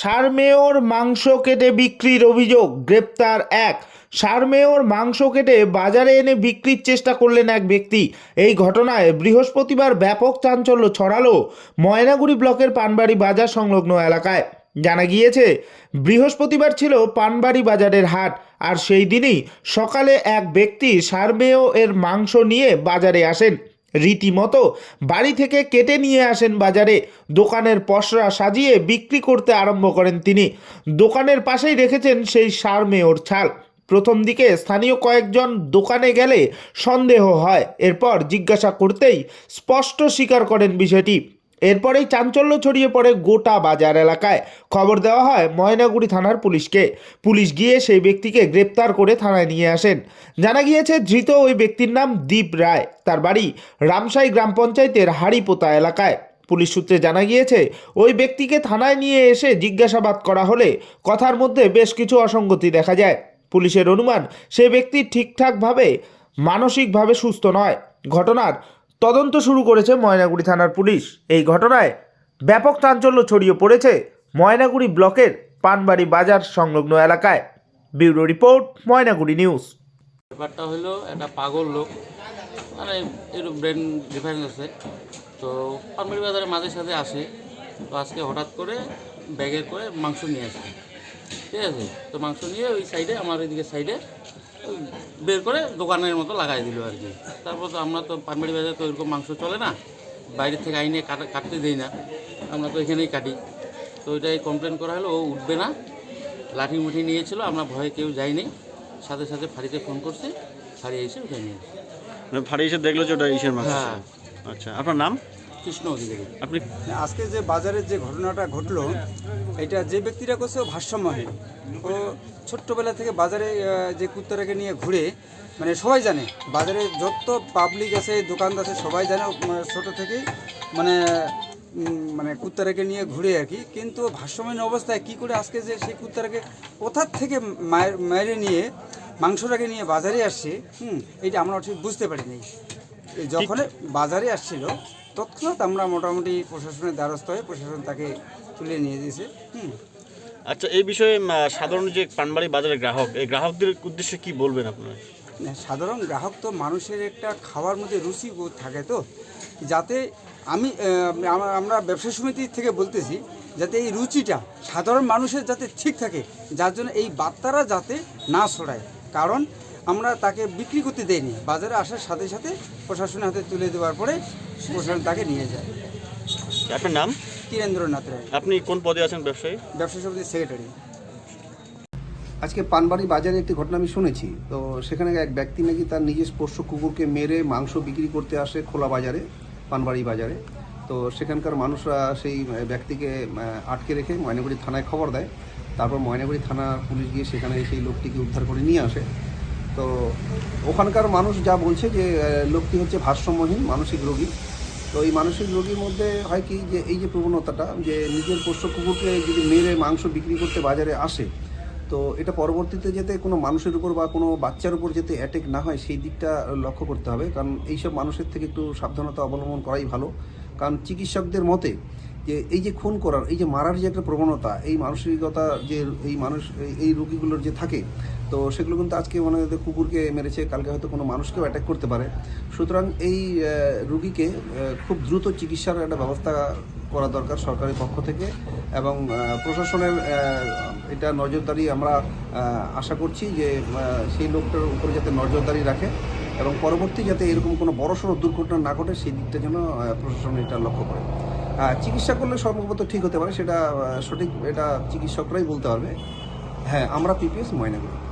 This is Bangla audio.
সারমেয়র মাংস কেটে বিক্রির অভিযোগ, গ্রেপ্তার এক। সারমেয়র মাংস কেটে বাজারে এনে বিক্রির চেষ্টা করলেন এক ব্যক্তি। এই ঘটনায় বৃহস্পতিবার ব্যাপক চাঞ্চল্য ছড়ালো ময়নাগুড়ি ব্লকের পানবাড়ি বাজার সংলগ্ন এলাকায়। জানা গিয়েছে, বৃহস্পতিবার ছিল পানবাড়ি বাজারের হাট আর সেই দিনই সকালে এক ব্যক্তি সারমেয় এর মাংস নিয়ে বাজারে আসেন। রীতিমতো বাড়ি থেকে কেটে নিয়ে আসেন বাজারে। দোকানের পসরা সাজিয়ে বিক্রি করতে আরম্ভ করেন তিনি। দোকানের পাশেই রেখেছেন সেই সার মেয়র ছাল। প্রথম দিকে স্থানীয় কয়েকজন দোকানে গেলে সন্দেহ হয়। এরপর জিজ্ঞাসা করতেই স্পষ্ট স্বীকার করেন বিষয়টি। এরপরেই চাঞ্চল্য ছড়িয়ে পড়ে গোটা বাজার এলাকায়। খবর দেওয়া হয়, ময়নাগুড়ি থানার পুলিশকে। পুলিশ গিয়ে সেই ব্যক্তিকে গ্রেপ্তার করে থানায় নিয়ে আসেন। জানা গিয়েছে, ধৃত ওই ব্যক্তির নাম দীপ রায়। তার বাড়ি রামসাই গ্রাম পঞ্চায়েতের হাড়িপোতা এলাকায়। পুলিশ সূত্রে জানা গিয়েছে, ওই ব্যক্তিকে থানায় নিয়ে এসে জিজ্ঞাসাবাদ করা হলে কথার মধ্যে বেশ কিছু অসঙ্গতি দেখা যায়। পুলিশের অনুমান, সে ব্যক্তি ঠিকঠাকভাবে, মানসিকভাবে সুস্থ নয়। ঘটনার তদন্ত শুরু করেছে ময়নাগুড়ি থানার পুলিশ। এই ঘটনায় ব্যাপক চাঞ্চল্য ছড়িয়ে পড়েছে ময়নাগুড়ি ব্লকের পানবাড়ি বাজার সংলগ্ন এলাকায়। Bureau report, Maynaguri news. ব্যাপারটা হলো, একটা পাগল লোক মানে একটু ব্রেন ডিফারেন্স আছে। তো পানবাড়ি বাজারে মাঝে সাথে আসে, তো আজকে হঠাৎ করে ব্যাগে করে মাংস নিয়ে আসে। ঠিক আছে? তো মাংস নিয়ে ওই সাইডে আমার ওইদিকে সাইডে বের করে দোকানের মতো লাগাই দিল আর কি। তারপর তো আমরা তো পানবাড়ি বাজারে তো এরকম মাংস চলে না বাইরে থেকে আইনে কাটা কাটতে দেই না। আমরা তো এখানেই কাটি। তো ওইটাই কমপ্লেন করা হলো ও উঠবে না। লাঠি মুঠি নিয়েছিল আমরা ভয়ে কেউ যাইনি। সাথে সাথে ফাঁড়িতে ফোন করছি ফাঁড়ি এসে উঠে নিয়ে। মানে ফাড়ি এসে দেখল যে ওটা ইসের মাছ হ্যাঁ। আচ্ছা আপনার নাম? কৃষ্ণ অধিকারী। আপনি আজকে যে বাজারের যে ঘটনাটা ঘটলো এটা যে ব্যক্তিরা করছে ও ভারসাম্যহীন ও ছোট্টবেলা থেকে বাজারে যে কুত্তাটাকে নিয়ে ঘুরে মানে সবাই জানে বাজারে যত পাবলিক আছে দোকানদার আছে সবাই জানে মানে ছোট থেকেই মানে মানে কুত্তাটাকে নিয়ে ঘুরে আর কি। কিন্তু ভারসাম্যহীন অবস্থায় কি করে আজকে যে সেই কুত্তাটাকে কোথার থেকে মায়ের মায়েরে নিয়ে মাংসটাকে নিয়ে বাজারে আসছে হুম এটা আমরা ঠিক বুঝতে পারিনি। যখন বাজারে আসছিল তৎক্ষণাৎ আমরা মোটামুটি প্রশাসনের দ্বারস্থ হয়ে প্রশাসন তাকে তুলে নিয়ে দিয়েছে হুম। আচ্ছা এই বিষয়ে সাধারণ যে পানবাড়ি বাজারের গ্রাহক এই গ্রাহকদের উদ্দেশ্যে কি বলবেন আপনারা? সাধারণ গ্রাহক তো মানুষের একটা খাওয়ার মধ্যে রুচি থাকে তো। যাতে আমি আমরা ব্যবসা সমিতি থেকে বলতেছি যাতে এই রুচিটা সাধারণ মানুষের যাতে ঠিক থাকে যার জন্য এই বার্তারা যাতে না ছড়ায়। কারণ আমরা তাকে বিক্রি করতে দেইনি। বাজারে আসার সাথে সাথে প্রশাসনের হাতে তুলে দেওয়ার পরে প্রশাসন তাকে নিয়ে যায়। আপনার নাম? কিরেন্দ্রনাথ রায়। আপনি কোন পদে আছেন ব্যবসায়ী? ব্যবসা সমিতির সেক্রেটারি আজকে পানবাড়ি বাজারে একটি ঘটনা আমি শুনেছি। তো সেখানে এক ব্যক্তি নাকি তার নিজের পোষ্য কুকুরকে মেরে মাংস বিক্রি করতে আসে খোলা বাজারে পানবাড়ি বাজারে। তো সেখানকার মানুষরা সেই ব্যক্তিকে আটকে রেখে ময়নাগুড়ি থানায় খবর দেয়। তারপর ময়নাগুড়ি থানা পুলিশ গিয়ে সেখানে সেই লোকটিকে উদ্ধার করে নিয়ে আসে। তো ওখানকার মানুষ যা বলছে যে লোকটি হচ্ছে ভারসাম্যহীন, মানসিক রোগী। তো এই মানসিক রোগীর মধ্যে হয় কি যে, এই যে প্রবণতাটা যে, নিজের পোষ্য কুকুরকে যদি মেরে মাংস বিক্রি করতে বাজারে আসে, তো এটা পরবর্তীতে যাতে কোনো মানুষের উপর বা কোনো বাচ্চার উপর যাতে অ্যাটেক না হয়, সেই দিকটা লক্ষ্য করতে হবে। কারণ এইসব মানুষের থেকে একটু সাবধানতা অবলম্বন করাই ভালো। কারণ চিকিৎসকদের মতে যে এই যে খুন করার, এই যে মারার যে একটা প্রবণতা, এই মানসিকতা যে এই মানুষ, এই- রোগীগুলোর যে থাকে, তো সেগুলো কিন্তু আজকে মনে হয় কুকুরকে মেরেছে, কালকে হয়তো কোনো মানুষকেও অ্যাটাক করতে পারে। সুতরাং এই রুগীকে খুব দ্রুত চিকিৎসার একটা ব্যবস্থা করা দরকার সরকারের পক্ষ থেকে এবং প্রশাসনের এটা নজরদারি আমরা আশা করছি যে সেই লোকটার উপরে যাতে নজরদারি রাখে। এবং পরবর্তী যাতে এরকম কোনো বড়সড় দুর্ঘটনা না ঘটে, সেই দিকটা যেন প্রশাসন এটা লক্ষ্য করে। চিকিৎসা করলে সম্ভবত ঠিক হতে পারে, সেটা সঠিক এটা চিকিৎসকরাই বলতে পারবে। হ্যাঁ আমরা পিপিএস ময়না ময়নাগুড়ি।